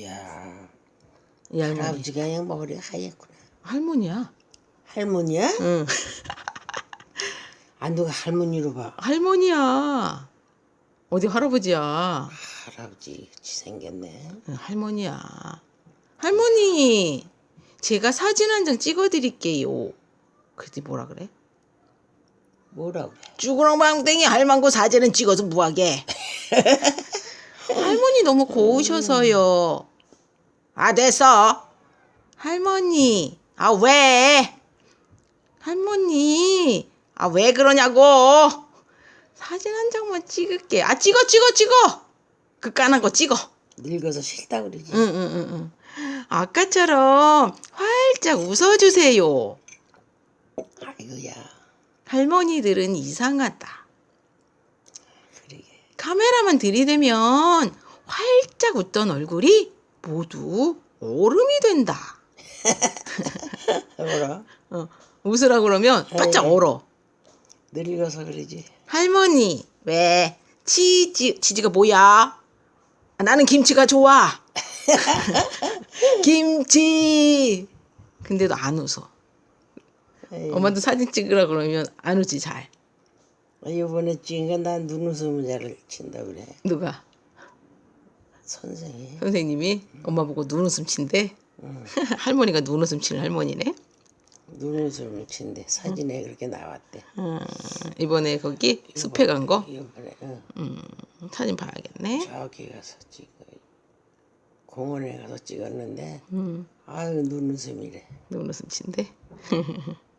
야, 이 할머니. 할아버지가 그냥 머리 하얗구나. 할머니야. 할머니야? 응. 아 누가 할머니로 봐. 할머니야. 어디 할아버지야. 할아버지 같이 생겼네. 응, 할머니야. 할머니, 제가 사진 한 장 찍어드릴게요. 그랬더니 뭐라 그래? 뭐라고 그래? 쭈구렁방땡이 할망구 사진은 찍어서 뭐하게? 할머니 너무 고우셔서요. 아 됐어. 할머니, 아 왜? 할머니, 아 왜 그러냐고? 사진 한 장만 찍을게. 아 찍어 찍어 찍어. 그 까난 거 찍어. 늙어서 싫다 그러지. 응, 응, 응, 응. 아까처럼 활짝 웃어주세요. 아이고야. 할머니들은 이상하다. 카메라만 들이대면 활짝 웃던 얼굴이 모두 오름이 된다. 뭐라? 어, 웃으라 그러면 바짝. 얼어. 늙어서 그러지. 할머니, 왜? 치즈, 치즈가 뭐야? 아, 나는 김치가 좋아. 김치. 근데도 안 웃어. 에이, 엄마도 사진 찍으라 그러면 안 웃지 잘. 아, 이번에 찍은 건난 눈웃음을 잘 친다 그래. 누가? 선생이. 선생님이 엄마 보고 눈웃음 친대. 할머니가 눈웃음 치는 할머니네. 눈웃음을 친대. 사진에 그렇게 나왔대. 음, 이번에 거기 숲에 간 거 이번에 응. 음, 사진 봐야겠네. 저기 가서 찍어. 공원에 가서 찍었는데 음, 아유 눈웃음이래. 눈웃음 친대.